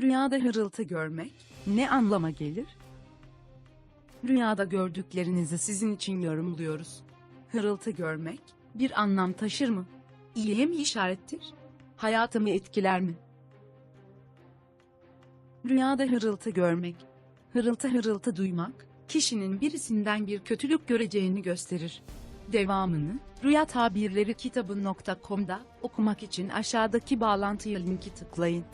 Rüyada hırıltı görmek ne anlama gelir? Rüyada gördüklerinizi sizin için yorumluyoruz. Hırıltı görmek bir anlam taşır mı? İyiye mi işarettir? Hayatımı etkiler mi? Rüyada hırıltı görmek, hırıltı hırıltı duymak, kişinin birisinden bir kötülük göreceğini gösterir. Devamını Rüya Tabirleri kitabı.com'da okumak için aşağıdaki bağlantıya linki tıklayın.